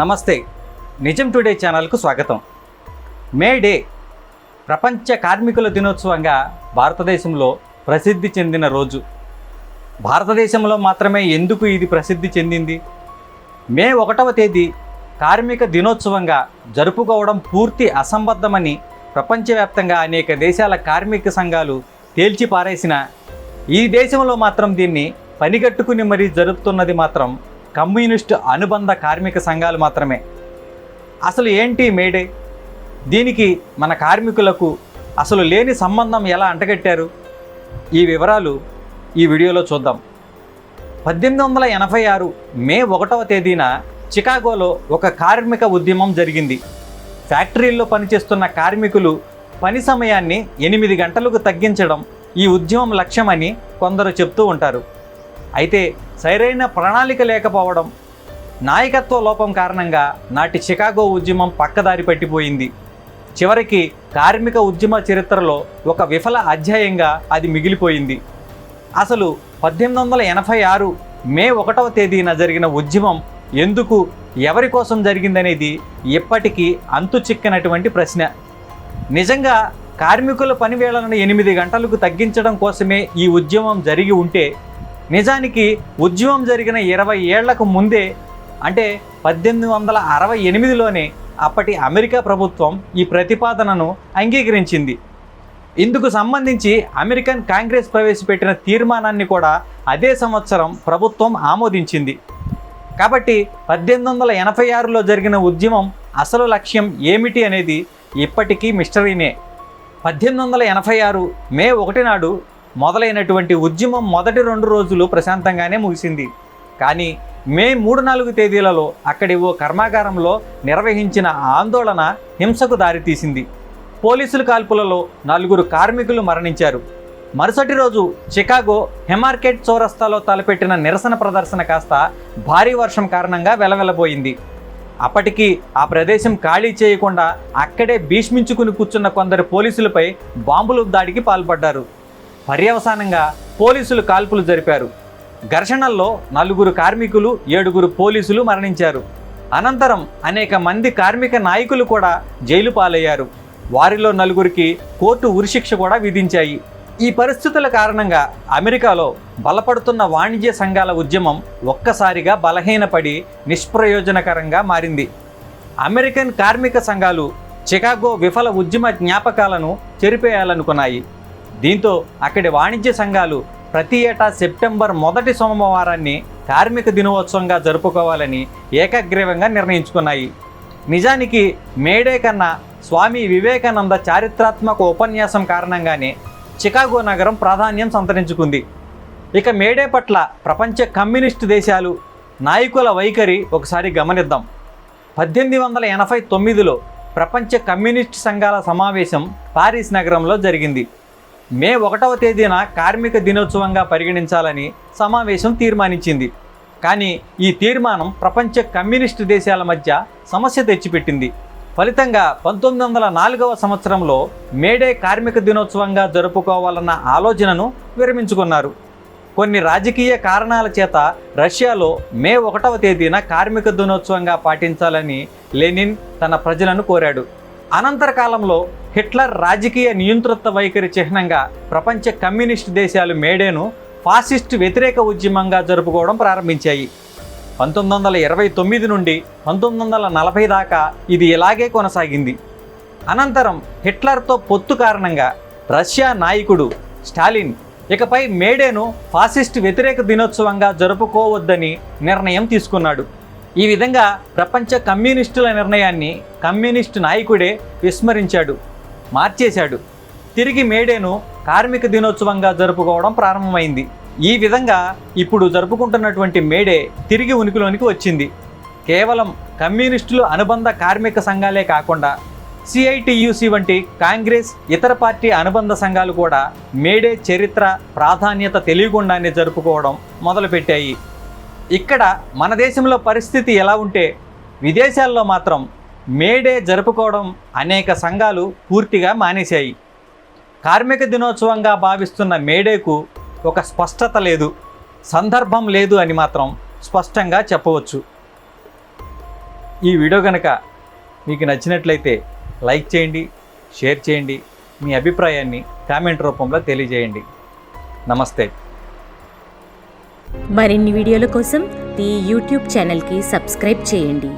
నమస్తే. నిజం టుడే ఛానల్కు స్వాగతం. మే డే ప్రపంచ కార్మికుల దినోత్సవంగా భారతదేశంలో ప్రసిద్ధి చెందిన రోజు. భారతదేశంలో మాత్రమే ఎందుకు ఇది ప్రసిద్ధి చెందింది? మే ఒకటవ తేదీ కార్మిక దినోత్సవంగా జరుపుకోవడం పూర్తి అసంబద్ధమని ప్రపంచవ్యాప్తంగా అనేక దేశాల కార్మిక సంఘాలు తేల్చి పారేసిన ఈ దేశంలో మాత్రం దీన్ని పనిగట్టుకుని మరీ జరుపుతున్నది మాత్రం కమ్యూనిస్టు అనుబంధ కార్మిక సంఘాలు మాత్రమే. అసలు ఏంటి మేడే? దీనికి మన కార్మికులకు అసలు లేని సంబంధం ఎలా అంటగట్టారు? ఈ వివరాలు ఈ వీడియోలో చూద్దాం. పద్దెనిమిది వందల ఎనభై ఆరు మే ఒకటవ తేదీన చికాగోలో ఒక కార్మిక ఉద్యమం జరిగింది. ఫ్యాక్టరీల్లో పనిచేస్తున్న కార్మికులు పని సమయాన్ని ఎనిమిది గంటలకు తగ్గించడం ఈ ఉద్యమం లక్ష్యమని కొందరు చెప్తూ ఉంటారు. అయితే సరైన ప్రణాళిక లేకపోవడం నాయకత్వ లోపం కారణంగా నాటి చికాగో ఉద్యమం పక్కదారి పట్టిపోయింది. చివరికి కార్మిక ఉద్యమ చరిత్రలో ఒక విఫల అధ్యాయంగా అది మిగిలిపోయింది. అసలు పద్దెనిమిది వందల ఎనభై ఆరు మే ఒకటవ తేదీన జరిగిన ఉద్యమం ఎందుకు ఎవరి కోసం జరిగిందనేది ఇప్పటికీ అంతు చిక్కనటువంటి ప్రశ్న. నిజంగా కార్మికుల పని వేళలను ఎనిమిది గంటలకు తగ్గించడం కోసమే ఈ ఉద్యమం జరిగి ఉంటే నిజానికి ఉద్యమం జరిగిన ఇరవై ఏళ్ళకు ముందే అంటే పద్దెనిమిది వందల అరవై ఎనిమిదిలోనే అప్పటి అమెరికా ప్రభుత్వం ఈ ప్రతిపాదనను అంగీకరించింది. ఇందుకు సంబంధించి అమెరికన్ కాంగ్రెస్ ప్రవేశపెట్టిన తీర్మానాన్ని కూడా అదే సంవత్సరం ప్రభుత్వం ఆమోదించింది. కాబట్టి పద్దెనిమిది వందల ఎనభై ఆరులో జరిగిన ఉద్యమం అసలు లక్ష్యం ఏమిటి అనేది ఇప్పటికీ మిస్టరీనే. పద్దెనిమిది వందల ఎనభై ఆరు మే ఒకటి నాడు మొదలైనటువంటి ఉద్యమం మొదటి రెండు రోజులు ప్రశాంతంగానే ముగిసింది. కానీ మే మూడు నాలుగు తేదీలలో అక్కడి ఓ కర్మాగారంలో నిర్వహించిన ఆందోళన హింసకు దారితీసింది. పోలీసుల కాల్పులలో నలుగురు కార్మికులు మరణించారు. మరుసటి రోజు చికాగో హెమార్కెట్ చౌరస్తాలో తలపెట్టిన నిరసన ప్రదర్శన కాస్త భారీ వర్షం కారణంగా వెలవెలబోయింది. అప్పటికి ఆ ప్రదేశం ఖాళీ చేయకుండా అక్కడే భీష్మించుకుని కూర్చున్న కొందరు పోలీసులపై బాంబులు దాడికి పాల్పడ్డారు. పర్యవసానంగా పోలీసులు కాల్పులు జరిపారు. ఘర్షణల్లో నలుగురు కార్మికులు ఏడుగురు పోలీసులు మరణించారు. అనంతరం అనేక మంది కార్మిక నాయకులు కూడా జైలు పాలయ్యారు. వారిలో నలుగురికి కోర్టు ఉరిశిక్ష కూడా విధించాయి. ఈ పరిస్థితుల కారణంగా అమెరికాలో బలపడుతున్న వాణిజ్య సంఘాల ఉద్యమం ఒక్కసారిగా బలహీనపడి నిష్ప్రయోజనకరంగా మారింది. అమెరికన్ కార్మిక సంఘాలు చికాగో విఫల ఉద్యమ జ్ఞాపకాలను చెరిపేయాలనుకున్నాయి. దీంతో అక్కడి వాణిజ్య సంఘాలు ప్రతి ఏటా సెప్టెంబర్ మొదటి సోమవారాన్ని కార్మిక దినోత్సవంగా జరుపుకోవాలని ఏకగ్రీవంగా నిర్ణయించుకున్నాయి. నిజానికి మేడే కన్నా స్వామి వివేకానంద చారిత్రాత్మక ఉపన్యాసం కారణంగానే చికాగో నగరం ప్రాధాన్యం సంతరించుకుంది. ఇక మేడే పట్ల ప్రపంచ కమ్యూనిస్టు దేశాలు నాయకుల వైఖరి ఒకసారి గమనిద్దాం. పద్దెనిమిది వందల ఎనభై తొమ్మిదిలో ప్రపంచ కమ్యూనిస్ట్ సంఘాల సమావేశం పారిస్ నగరంలో జరిగింది. మే ఒకటవ తేదీన కార్మిక దినోత్సవంగా పరిగణించాలని సమావేశం తీర్మానించింది. కానీ ఈ తీర్మానం ప్రపంచ కమ్యూనిస్టు దేశాల మధ్య సమస్య తెచ్చిపెట్టింది. ఫలితంగా పంతొమ్మిది వందల నాలుగవ సంవత్సరంలో మేడే కార్మిక దినోత్సవంగా జరుపుకోవాలన్న ఆలోచనను విరమించుకున్నారు. కొన్ని రాజకీయ కారణాల చేత రష్యాలో మే ఒకటవ తేదీన కార్మిక దినోత్సవంగా పాటించాలని లెనిన్ తన ప్రజలను కోరాడు. అనంతర కాలంలో హిట్లర్ రాజకీయ నియంతృత్వ వైఖరి చిహ్నంగా ప్రపంచ కమ్యూనిస్ట్ దేశాలు మేడేను ఫాసిస్ట్ వ్యతిరేక ఉద్యమంగా జరుపుకోవడం ప్రారంభించాయి. పంతొమ్మిది వందల ఇరవై తొమ్మిది నుండి పంతొమ్మిది వందల నలభై దాకా ఇది ఇలాగే కొనసాగింది. అనంతరం హిట్లర్తో పొత్తు కారణంగా రష్యా నాయకుడు స్టాలిన్ ఇకపై మేడేను ఫాసిస్ట్ వ్యతిరేక దినోత్సవంగా జరుపుకోవద్దని నిర్ణయం తీసుకున్నాడు. ఈ విధంగా ప్రపంచ కమ్యూనిస్టుల నిర్ణయాన్ని కమ్యూనిస్టు నాయకుడే విస్మరించాడు మార్చేశాడు. తిరిగి మేడేను కార్మిక దినోత్సవంగా జరుపుకోవడం ప్రారంభమైంది. ఈ విధంగా ఇప్పుడు జరుపుకుంటున్నటువంటి మేడే తిరిగి ఉనికిలోనికి వచ్చింది. కేవలం కమ్యూనిస్టులు అనుబంధ కార్మిక సంఘాలే కాకుండా సిఐటియుసి వంటి కాంగ్రెస్ ఇతర పార్టీ అనుబంధ సంఘాలు కూడా మేడే చరిత్ర ప్రాధాన్యత తెలియకుండానే జరుపుకోవడం మొదలుపెట్టాయి. ఇక్కడ మన దేశంలో పరిస్థితి ఎలా ఉంటే విదేశాల్లో మాత్రం మేడే జరుపుకోవడం అనేక సంఘాలు పూర్తిగా మానేశాయి. కార్మిక దినోత్సవంగా భావిస్తున్న మేడేకు ఒక స్పష్టత లేదు సందర్భం లేదు అని మాత్రం స్పష్టంగా చెప్పవచ్చు. ఈ వీడియో కనుక మీకు నచ్చినట్లయితే లైక్ చేయండి షేర్ చేయండి మీ అభిప్రాయాన్ని కామెంట్ రూపంలో తెలియజేయండి. నమస్తే. మరిన్ని వీడియోల కోసం ఈ యూట్యూబ్ ఛానల్కి సబ్స్క్రైబ్ చేయండి.